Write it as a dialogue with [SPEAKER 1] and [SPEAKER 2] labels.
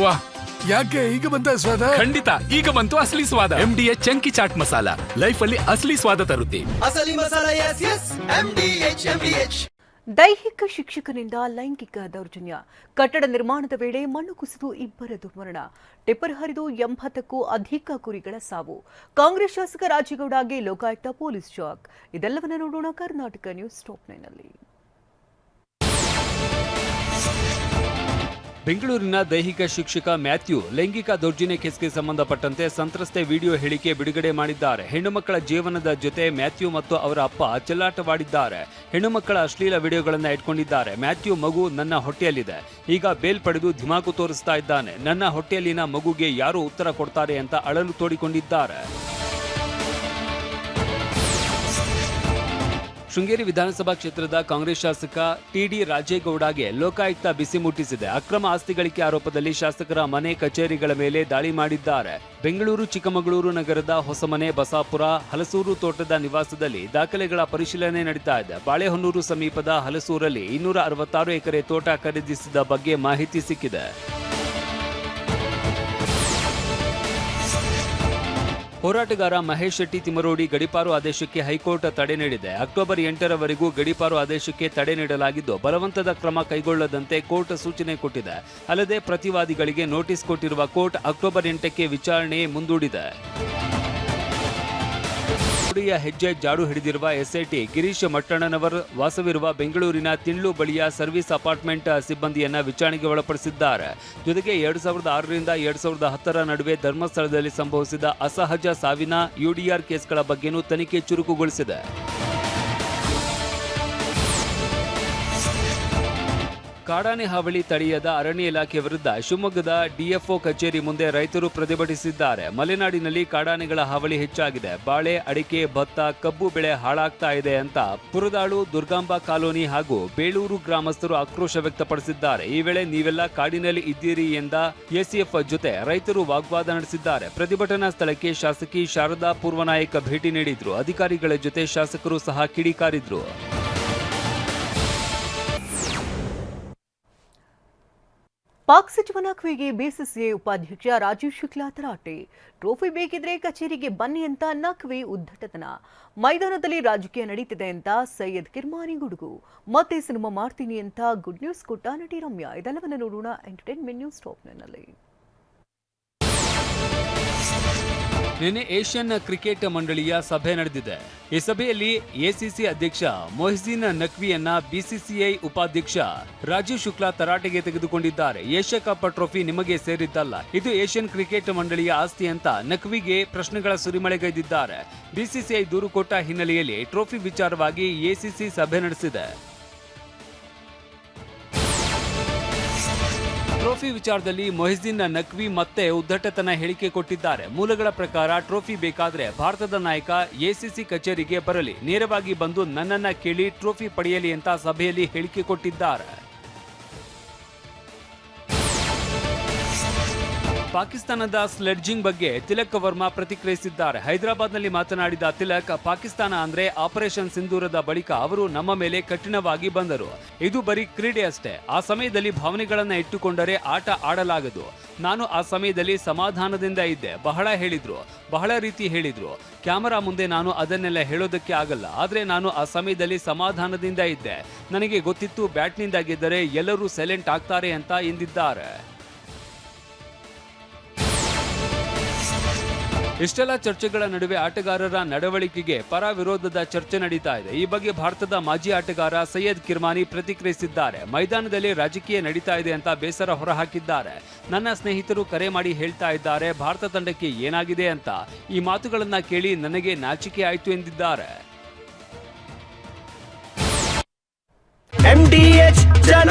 [SPEAKER 1] ವಾ
[SPEAKER 2] ಯಾಕೆ ಈಗ ಬಂತ ಸ್ವಾದ?
[SPEAKER 1] ಖಂಡಿತ ಈಗ ಬಂತು ಅಸಲಿ ಸ್ವಾದ. M D chunky chaat masala. Life ಅಲ್ಲಿ ಅಸಲಿ ಸ್ವಾದ ತರುತ್ತೆ.
[SPEAKER 3] ಅಸಲಿ masala S S M D H M
[SPEAKER 4] ದೈಹಿಕ ಶಿಕ್ಷಕನಿಂದ ಲೈಂಗಿಕ ದೌರ್ಜನ್ಯ. ಕಟ್ಟಡ ನಿರ್ಮಾಣದ ವೇಳೆ ಮಣ್ಣು ಕುಸಿದು ಇಬ್ಬರ ದುರ್ಮರಣ. ಟಿಪ್ಪರ್ ಹರಿದು ಎಂಬತ್ತಕ್ಕೂ ಅಧಿಕ ಕುರಿಗಳ ಸಾವು. ಕಾಂಗ್ರೆಸ್ ಶಾಸಕ ರಾಜೇಗೌಡಗೆ ಲೋಕಾಯುಕ್ತ ಪೊಲೀಸ್ ಶಾಕ್. ಇದೆಲ್ಲವನ್ನ ನೋಡೋಣ ಕರ್ನಾಟಕ ನ್ಯೂಸ್ ಟಾಪ್
[SPEAKER 5] ಬೆಂಗಳೂರಿನ ದೈಹಿಕ ಶಿಕ್ಷಕ ಮ್ಯಾಥ್ಯೂ ಲೈಂಗಿಕ ದೌರ್ಜನ್ಯ ಕೇಸ್ಗೆ ಸಂಬಂಧಪಟ್ಟಂತೆ ಸಂತ್ರಸ್ತೆ ವಿಡಿಯೋ ಹೇಳಿಕೆ ಬಿಡುಗಡೆ ಮಾಡಿದ್ದಾರೆ. ಹೆಣ್ಣುಮಕ್ಕಳ ಜೀವನದ ಜೊತೆ ಮ್ಯಾಥ್ಯೂ ಮತ್ತು ಅವರ ಅಪ್ಪ ಚೆಲ್ಲಾಟವಾಡಿದ್ದಾರೆ. ಹೆಣ್ಣುಮಕ್ಕಳ ಅಶ್ಲೀಲ ವಿಡಿಯೋಗಳನ್ನು ಇಟ್ಕೊಂಡಿದ್ದಾರೆ. ಮ್ಯಾಥ್ಯೂ ಮಗು ನನ್ನ ಹೊಟ್ಟೆಯಲ್ಲಿದೆ. ಈಗ ಬೇಲ್ ಪಡೆದು ಧಿಮಾಕು ತೋರಿಸ್ತಾ ಇದ್ದಾನೆ. ನನ್ನ ಹೊಟ್ಟೆಯಲ್ಲಿನ ಮಗುಗೆ ಯಾರು ಉತ್ತರ ಕೊಡ್ತಾರೆ ಅಂತ ಅಳಲು ತೋಡಿಕೊಂಡಿದ್ದಾರೆ. ಶೃಂಗೇರಿ ವಿಧಾನಸಭಾ ಕ್ಷೇತ್ರದ ಕಾಂಗ್ರೆಸ್ ಶಾಸಕ ಟಿಡಿ ರಾಜೇಗೌಡಗೆ ಲೋಕಾಯುಕ್ತ ಬಿಸಿ ಮುಟ್ಟಿಸಿದೆ. ಅಕ್ರಮ ಆಸ್ತಿ ಗಳಿಕೆ ಆರೋಪದಲ್ಲಿ ಶಾಸಕರ ಮನೆ ಕಚೇರಿಗಳ ಮೇಲೆ ದಾಳಿ ಮಾಡಿದ್ದಾರೆ. ಬೆಂಗಳೂರು, ಚಿಕ್ಕಮಗಳೂರು ನಗರದ ಹೊಸಮನೆ, ಬಸಾಪುರ, ಹಲಸೂರು ತೋಟದ ನಿವಾಸದಲ್ಲಿ ದಾಖಲೆಗಳ ಪರಿಶೀಲನೆ ನಡೀತಾ ಇದೆ. ಬಾಳೆಹೊನ್ನೂರು ಸಮೀಪದ ಹಲಸೂರಲ್ಲಿ ಇನ್ನೂರ ಅರವತ್ತಾರು ಎಕರೆ ತೋಟ ಖರೀದಿಸಿದ ಬಗ್ಗೆ ಮಾಹಿತಿ ಸಿಕ್ಕಿದೆ. ಹೋರಾಟಗಾರ ಮಹೇಶ್ ಶೆಟ್ಟಿ ತಿಮರೋಡಿ ಗಡಿಪಾರು ಆದೇಶಕ್ಕೆ ಹೈಕೋರ್ಟ್ ತಡೆ ನೀಡಿದೆ. ಅಕ್ಟೋಬರ್ ಎಂಟರವರೆಗೂ ಗಡಿಪಾರು ಆದೇಶಕ್ಕೆ ತಡೆ ನೀಡಲಾಗಿದ್ದು, ಬಲವಂತದ ಕ್ರಮ ಕೈಗೊಳ್ಳದಂತೆ ಕೋರ್ಟ್ ಸೂಚನೆ ಕೊಟ್ಟಿದೆ. ಅಲ್ಲದೆ ಪ್ರತಿವಾದಿಗಳಿಗೆ ನೋಟಿಸ್ ಕೊಟ್ಟಿರುವ ಕೋರ್ಟ್ ಅಕ್ಟೋಬರ್ ಎಂಟಕ್ಕೆ ವಿಚಾರಣೆ ಮುಂದೂಡಿದೆ. ಹುಡುಗಿಯ ಹೆಜ್ಜೆ ಜಾಡು ಹಿಡಿದಿರುವ ಎಸ್ಐಟಿ ಗಿರೀಶ್ ಮಟ್ಟಣ್ಣನವರ್ ವಾಸವಿರುವ ಬೆಂಗಳೂರಿನ ತಿಳ್ಳು ಬಳಿಯ ಸರ್ವಿಸ್ ಅಪಾರ್ಟ್ಮೆಂಟ್ ಸಿಬ್ಬಂದಿಯನ್ನ ವಿಚಾರಣೆಗೆ ಒಳಪಡಿಸಿದ್ದಾರೆ. ಜೊತೆಗೆ ಎರಡ್ ಸಾವಿರದ ಆರರಿಂದ ಎರಡ್ ಸಾವಿರದ ಹತ್ತರ ನಡುವೆ ಧರ್ಮಸ್ಥಳದಲ್ಲಿ ಸಂಭವಿಸಿದ ಅಸಹಜ ಸಾವಿನ ಯುಡಿಆರ್ ಕೇಸ್ಗಳ ಬಗ್ಗೆನೂ ತನಿಖೆ ಚುರುಕುಗೊಳಿಸಿದೆ. ಕಾಡಾನೆ ಹಾವಳಿ ತಡೆಯದ ಅರಣ್ಯ ಇಲಾಖೆ ವಿರುದ್ಧ ಶಿವಮೊಗ್ಗದ ಡಿಎಫ್ಒ ಕಚೇರಿ ಮುಂದೆ ರೈತರು ಪ್ರತಿಭಟಿಸಿದ್ದಾರೆ. ಮಲೆನಾಡಿನಲ್ಲಿ ಕಾಡಾನೆಗಳ ಹಾವಳಿ ಹೆಚ್ಚಾಗಿದೆ. ಬಾಳೆ, ಅಡಿಕೆ, ಭತ್ತ, ಕಬ್ಬು ಬೆಳೆ ಹಾಳಾಗ್ತಾ ಇದೆ ಅಂತ ಪುರದಾಳು ದುರ್ಗಾಂಬಾ ಕಾಲೋನಿ ಹಾಗೂ ಬೇಳೂರು ಗ್ರಾಮಸ್ಥರು ಆಕ್ರೋಶ ವ್ಯಕ್ತಪಡಿಸಿದ್ದಾರೆ. ಈ ವೇಳೆ ನೀವೆಲ್ಲ ಕಾಡಿನಲ್ಲಿ ಇದ್ದೀರಿ ಎಂದ ಎಸಿಎಫ್ ಜೊತೆ ರೈತರು ವಾಗ್ವಾದ ನಡೆಸಿದ್ದಾರೆ. ಪ್ರತಿಭಟನಾ ಸ್ಥಳಕ್ಕೆ ಶಾಸಕಿ ಶಾರದಾ ಪೂರ್ವನಾಯಕ ಭೇಟಿ ನೀಡಿದ್ರು. ಅಧಿಕಾರಿಗಳ ಜೊತೆ ಶಾಸಕರು ಸಹ ಕಿಡಿಕಾರಿದ್ರು.
[SPEAKER 4] ಪಾಕ್ ಸಚಿವನ ಕ್ವಿಗೆ ಬಿಸಿಸಿಐ ಉಪಾಧ್ಯಕ್ಷ ರಾಜೀವ್ ಶುಕ್ಲಾ ತರಾಟೆ. ಟ್ರೋಫಿ ಬೇಕಿದ್ರೆ ಕಚೇರಿಗೆ ಬನ್ನಿ ಅಂತ ನಕ್ವಿ ಉದ್ದಟತನ ಮೈದಾನದಲ್ಲಿ ರಾಜಕೀಯ ನಡೀತಿದೆ ಅಂತ ಸೈಯದ್ ಕಿರ್ಮಾನಿ ಗುಡುಗು. ಮತ್ತೆ ಸಿನಿಮಾ ಮಾಡ್ತೀನಿ ಅಂತ ಗುಡ್ ನ್ಯೂಸ್ ಕೊಟ್ಟ ನಟಿ ರಮ್ಯಾ. ಇದೆಲ್ಲವನ್ನ ನೋಡೋಣ ಎಂಟರ್ಟೈನ್ಮೆಂಟ್ ನ್ಯೂಸ್ ಟಾಪ್ನಲ್ಲಿ
[SPEAKER 5] ನಿನ್ನೆ ಏಷ್ಯನ್ ಕ್ರಿಕೆಟ್ ಮಂಡಳಿಯ ಸಭೆ ನಡೆದಿದೆ. ಈ ಸಭೆಯಲ್ಲಿ ಎಸಿಸಿ ಅಧ್ಯಕ್ಷ ಮೊಹಸಿನ್ ನಕ್ವಿಯನ್ನ ಬಿಸಿಸಿಐ ಉಪಾಧ್ಯಕ್ಷ ರಾಜೀವ್ ಶುಕ್ಲಾ ತರಾಟೆಗೆ ತೆಗೆದುಕೊಂಡಿದ್ದಾರೆ. ಏಷ್ಯಾ ಕಪ್ ಟ್ರೋಫಿ ನಿಮಗೆ ಸೇರಿದ್ದಲ್ಲ. ಇದು ಏಷ್ಯನ್ ಕ್ರಿಕೆಟ್ ಮಂಡಳಿಯ ಆಸ್ತಿ ಅಂತ ನಕ್ವಿಗೆ ಪ್ರಶ್ನೆಗಳ ಸುರಿಮಳೆಗೈದಿದ್ದಾರೆ. ಬಿಸಿಸಿಐ ದೂರು ಕೊಟ್ಟ ಹಿನ್ನೆಲೆಯಲ್ಲಿ ಟ್ರೋಫಿ ವಿಚಾರವಾಗಿ ಎಸಿಸಿ ಸಭೆ ನಡೆಸಿದೆ. ಟ್ರೋಫಿ ವಿಚಾರದಲ್ಲಿ ಮೊಹಿದ್ದೀನ್ ನಕ್ವಿ ಮತ್ತೆ ಉದ್ದಟತನ ಹೇಳಿಕೆ ಕೊಟ್ಟಿದ್ದಾರೆ. ಮೂಲಗಳ ಪ್ರಕಾರ ಟ್ರೋಫಿ ಬೇಕಾದ್ರೆ ಭಾರತದ ನಾಯಕ ಎಸಿಸಿ ಕಚೇರಿಗೆ ಬರಲಿ. ನೇರವಾಗಿ ಬಂದು ನನ್ನನ್ನ ಕೇಳಿ ಟ್ರೋಫಿ ಪಡೆಯಲಿ ಅಂತ ಸಭೆಯಲ್ಲಿ ಹೇಳಿಕೆ ಕೊಟ್ಟಿದ್ದಾರೆ. ಪಾಕಿಸ್ತಾನದ ಸ್ಲೆಡ್ಜಿಂಗ್ ಬಗ್ಗೆ ತಿಲಕ್ ವರ್ಮಾ ಪ್ರತಿಕ್ರಿಯಿಸಿದ್ದಾರೆ. ಹೈದರಾಬಾದ್ನಲ್ಲಿ ಮಾತನಾಡಿದ ತಿಲಕ್, ಪಾಕಿಸ್ತಾನ ಅಂದ್ರೆ ಆಪರೇಷನ್ ಸಿಂಧೂರದ ಬಳಿಕ ಅವರು ನಮ್ಮ ಮೇಲೆ ಕಠಿಣವಾಗಿ ಬಂದರು. ಇದು ಬರೀ ಕ್ರೀಡೆ ಅಷ್ಟೇ. ಆ ಸಮಯದಲ್ಲಿ ಭಾವನೆಗಳನ್ನ ಇಟ್ಟುಕೊಂಡರೆ ಆಟ ಆಡಲಾಗದು. ನಾನು ಆ ಸಮಯದಲ್ಲಿ ಸಮಾಧಾನದಿಂದ ಇದ್ದೆ. ಬಹಳ ಹೇಳಿದ್ರು. ಬಹಳ ರೀತಿ ಹೇಳಿದ್ರು. ಕ್ಯಾಮರಾ ಮುಂದೆ ನಾನು ಅದನ್ನೆಲ್ಲ ಹೇಳೋದಕ್ಕೆ ಆಗಲ್ಲ. ಆದ್ರೆ ನಾನು ಆ ಸಮಯದಲ್ಲಿ ಸಮಾಧಾನದಿಂದ ಇದ್ದೆ. ನನಗೆ ಗೊತ್ತಿತ್ತು ಬ್ಯಾಟ್ನಿಂದ ಗೆದ್ದರೆ ಎಲ್ಲರೂ ಸೈಲೆಂಟ್ ಆಗ್ತಾರೆ ಅಂತ ಎಂದಿದ್ದಾರೆ. ಇಷ್ಟೆಲ್ಲ ಚರ್ಚೆಗಳ ನಡುವೆ ಆಟಗಾರರ ನಡವಳಿಕೆಗೆ ಪರ ವಿರೋಧದ ಚರ್ಚೆ ನಡೀತಾ ಇದೆ. ಈ ಬಗ್ಗೆ ಭಾರತದ ಮಾಜಿ ಆಟಗಾರ ಸೈಯದ್ ಕಿರ್ಮಾನಿ ಪ್ರತಿಕ್ರಿಯಿಸಿದ್ದಾರೆ. ಮೈದಾನದಲ್ಲಿ ರಾಜಕೀಯ ನಡೀತಾ ಇದೆ ಅಂತ ಬೇಸರ ಹೊರಹಾಕಿದ್ದಾರೆ. ನನ್ನ ಸ್ನೇಹಿತರು ಕರೆ ಮಾಡಿ ಹೇಳ್ತಾ ಇದ್ದಾರೆ, ಭಾರತ ತಂಡಕ್ಕೆ ಏನಾಗಿದೆ ಅಂತ. ಈ ಮಾತುಗಳನ್ನ ಕೇಳಿ ನನಗೆ ನಾಚಿಕೆ ಆಯ್ತು ಎಂದಿದ್ದಾರೆ.
[SPEAKER 3] ಜನ